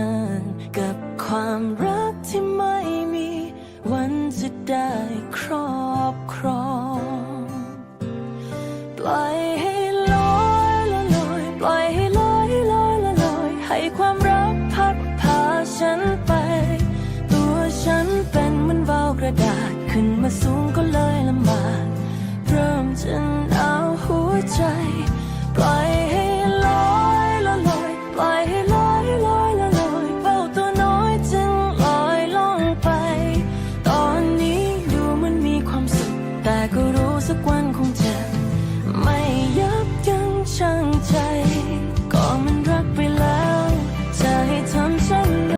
นามรักที่ไม่มีวันจะได้ครอบครอง ปล่อยให้ลอยละลอย ปล่อยให้ลอยลอยละลอย ให้ความรักพัดพาฉันไป ตัวฉันเป็นเหมือนวาวกระดาษ ขึ้นมาสูงก็เลยลำบาก เริ่มจะหนาวหัวใจ ควา